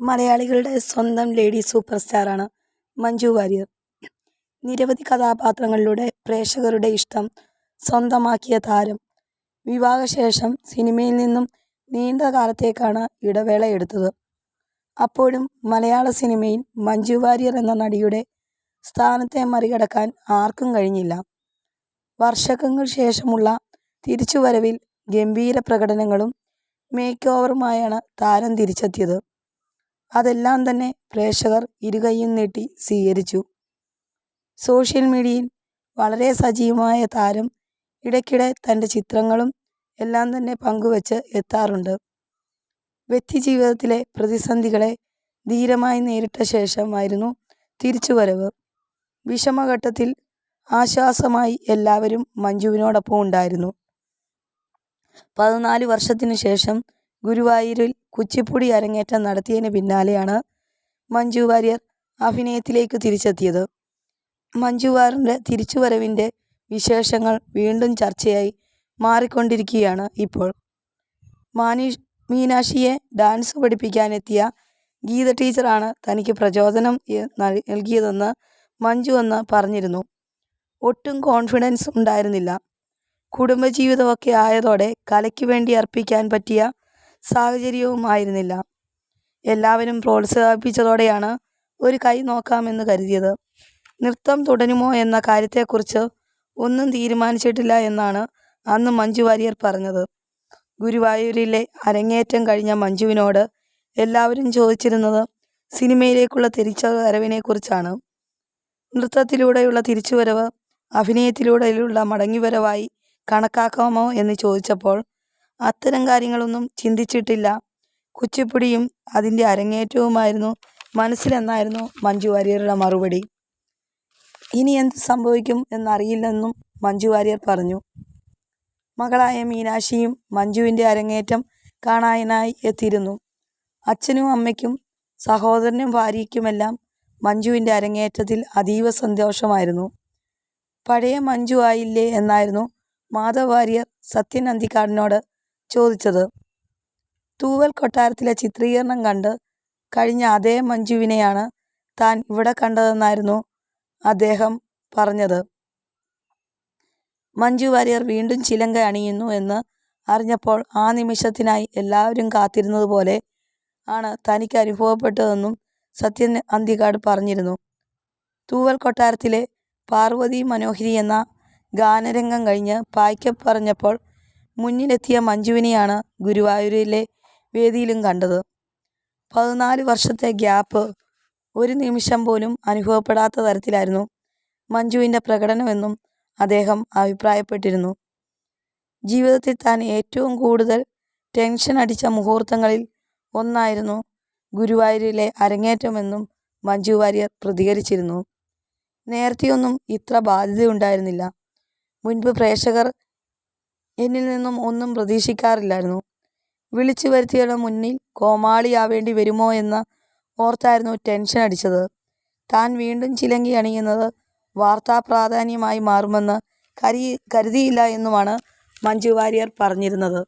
മലയാളികളുടെ സ്വന്തം lady super സ്റ്റാറാണ് മഞ്ജു വാര്യർ. നിരവധി കഥാപാത്രങ്ങളിലൂടെ പ്രേക്ഷകരുടെ ഇഷ്ടം സ്വന്തമാക്കിയ താരം. വിവാഹശേഷം സിനിമയിൽ നിന്നും നീണ്ട കാലത്തേക്കാണ് ഇടവേള എടുത്തത്. അപ്പോഴും മലയാള സിനിമയിൽ മഞ്ജു വാര്യർ എന്ന നടിയുടെ സ്ഥാനത്തെ മറികടക്കാൻ ആർക്കും കഴിഞ്ഞില്ല. വർഷകങ്ങൾ ശേഷമുള്ള തിരിച്ചുവരവിൽ ഗംഭീര പ്രകടനങ്ങളും മേക്ക് ഓവറുമായാണ് താരം തിരിച്ചെത്തിയത്. അതെല്ലാം തന്നെ പ്രേക്ഷകർ ഇരുകൈയും നീട്ടി സ്വീകരിച്ചു. സോഷ്യൽ മീഡിയയിൽ വളരെ സജീവമായ താരം ഇടയ്ക്കിടെ തന്റെ ചിത്രങ്ങളും എല്ലാം തന്നെ പങ്കുവച്ച് എത്താറുണ്ട്. വ്യക്തിജീവിതത്തിലെ പ്രതിസന്ധികളെ ധീരമായി നേരിട്ട ശേഷമായിരുന്നു തിരിച്ചുവരവ്. വിഷമഘട്ടത്തിൽ ആശ്വാസമായി എല്ലാവരും മഞ്ജുവിനോടൊപ്പം ഉണ്ടായിരുന്നു. പതിനാല് വർഷത്തിനു ശേഷം ഗുരുവായൂരിൽ കുച്ചിപ്പുടി അരങ്ങേറ്റം നടത്തിയതിന് പിന്നാലെയാണ് മഞ്ജു വാര്യർ അഭിനയത്തിലേക്ക് തിരിച്ചെത്തിയത്. മഞ്ജു വാര്യറിന്റെ തിരിച്ചുവരവിന്റെ വിശേഷങ്ങൾ വീണ്ടും ചർച്ചയായി മാറിക്കൊണ്ടിരിക്കുകയാണ് ഇപ്പോൾ. മാനീഷ് മീനാക്ഷിയെ ഡാൻസ് പഠിപ്പിക്കാനെത്തിയ ഗീത ടീച്ചറാണ് തനിക്ക് പ്രചോദനം നൽകിയതെന്ന് മഞ്ജു എന്ന് പറഞ്ഞിരുന്നു. ഒട്ടും കോൺഫിഡൻസ് ഉണ്ടായിരുന്നില്ല. കുടുംബജീവിതമൊക്കെ ആയതോടെ കലയ്ക്ക് വേണ്ടി അർപ്പിക്കാൻ പറ്റിയ സാഹചര്യവുമായിരുന്നില്ല. എല്ലാവരും പ്രോത്സാഹിപ്പിച്ചതോടെയാണ് ഒരു കൈ നോക്കാമെന്ന് കരുതിയത്. നൃത്തം തുടരുമോ എന്ന കാര്യത്തെക്കുറിച്ച് ഒന്നും തീരുമാനിച്ചിട്ടില്ല എന്നാണ് അന്ന് മഞ്ജു വാര്യർ പറഞ്ഞത്. ഗുരുവായൂരിലെ അരങ്ങേറ്റം കഴിഞ്ഞ മഞ്ജുവിനോട് എല്ലാവരും ചോദിച്ചിരുന്നത് സിനിമയിലേക്കുള്ള തിരിച്ചുവരവിനെക്കുറിച്ചാണ് നൃത്തത്തിലൂടെയുള്ള തിരിച്ചുവരവ് അഭിനയത്തിലൂടെയുള്ള മടങ്ങിവരവായി കണക്കാക്കാമോ എന്ന് ചോദിച്ചപ്പോൾ അത്തരം കാര്യങ്ങളൊന്നും ചിന്തിച്ചിട്ടില്ല. കുച്ചിപ്പുടിയും അതിന്റെ അരങ്ങേറ്റവുമായിരുന്നു. മനസ്സിലെന്നായിരുന്നു മഞ്ജു വാര്യരുടെ മറുപടി. ഇനി എന്ത് സംഭവിക്കും എന്നറിയില്ലെന്നും മഞ്ജു വാര്യർ പറഞ്ഞു. മകളായ മീനാക്ഷിയും മഞ്ജുവിന്റെ അരങ്ങേറ്റം കാണാനായി എത്തിയിരുന്നു. അച്ഛനും അമ്മയ്ക്കും സഹോദരനും ഭാര്യയ്ക്കുമെല്ലാം മഞ്ജുവിന്റെ അരങ്ങേറ്റത്തിൽ അതീവ സന്തോഷമായിരുന്നു. പഴയ മഞ്ജു ആയില്ലേ എന്നായിരുന്നു മാധവ് വാര്യർ സത്യൻ അന്തിക്കാടിനോട് ചോദിച്ചത്. തൂവൽ കൊട്ടാരത്തിലെ ചിത്രീകരണം കണ്ട് കഴിഞ്ഞ അതേ മഞ്ജുവിനെയാണ് താൻ ഇവിടെ കണ്ടതെന്നായിരുന്നു അദ്ദേഹം പറഞ്ഞത്. മഞ്ജു വാര്യർ വീണ്ടും ചിലങ്ക അണിയുന്നു എന്ന് അറിഞ്ഞപ്പോൾ ആ നിമിഷത്തിനായി എല്ലാവരും കാത്തിരുന്നത് പോലെ ആണ് തനിക്ക് അനുഭവപ്പെട്ടതെന്നും സത്യൻ അന്തികാട് പറഞ്ഞിരുന്നു. തൂവൽ കൊട്ടാരത്തിലെ പാർവതി മനോഹരി എന്ന ഗാനരംഗം കഴിഞ്ഞ് പായ്ക്ക പറഞ്ഞപ്പോൾ മുന്നിലെത്തിയ മഞ്ജുവിനെയാണ് ഗുരുവായൂരിലെ വേദിയിലും കണ്ടത്. പതിനാല് വർഷത്തെ ഗ്യാപ്പ് ഒരു നിമിഷം പോലും അനുഭവപ്പെടാത്ത തരത്തിലായിരുന്നു മഞ്ജുവിന്റെ പ്രകടനമെന്നും അദ്ദേഹം അഭിപ്രായപ്പെട്ടിരുന്നു. ജീവിതത്തിൽ താൻ ഏറ്റവും കൂടുതൽ ടെൻഷൻ അടിച്ച മുഹൂർത്തങ്ങളിൽ ഒന്നായിരുന്നു ഗുരുവായൂരിലെ അരങ്ങേറ്റമെന്നും മഞ്ജു വാര്യർ പ്രതികരിച്ചിരുന്നു. നേരത്തെയൊന്നും ഇത്ര ബാധ്യതയുണ്ടായിരുന്നില്ല. മുൻപ് പ്രേക്ഷകർ എന്നിൽ നിന്നും ഒന്നും പ്രതീക്ഷിക്കാറില്ലായിരുന്നു. വിളിച്ചു വരുത്തിയുടെ മുന്നിൽ കോമാളിയാവേണ്ടി വരുമോ എന്ന് ഓർത്തായിരുന്നു ടെൻഷൻ അടിച്ചത്. താൻ വീണ്ടും ചിലങ്കി അണിയുന്നത് വാർത്താ പ്രാധാന്യമായി മാറുമെന്ന് കരി കരുതിയില്ല എന്നുമാണ് മഞ്ജു വാര്യർ പറഞ്ഞിരുന്നത്.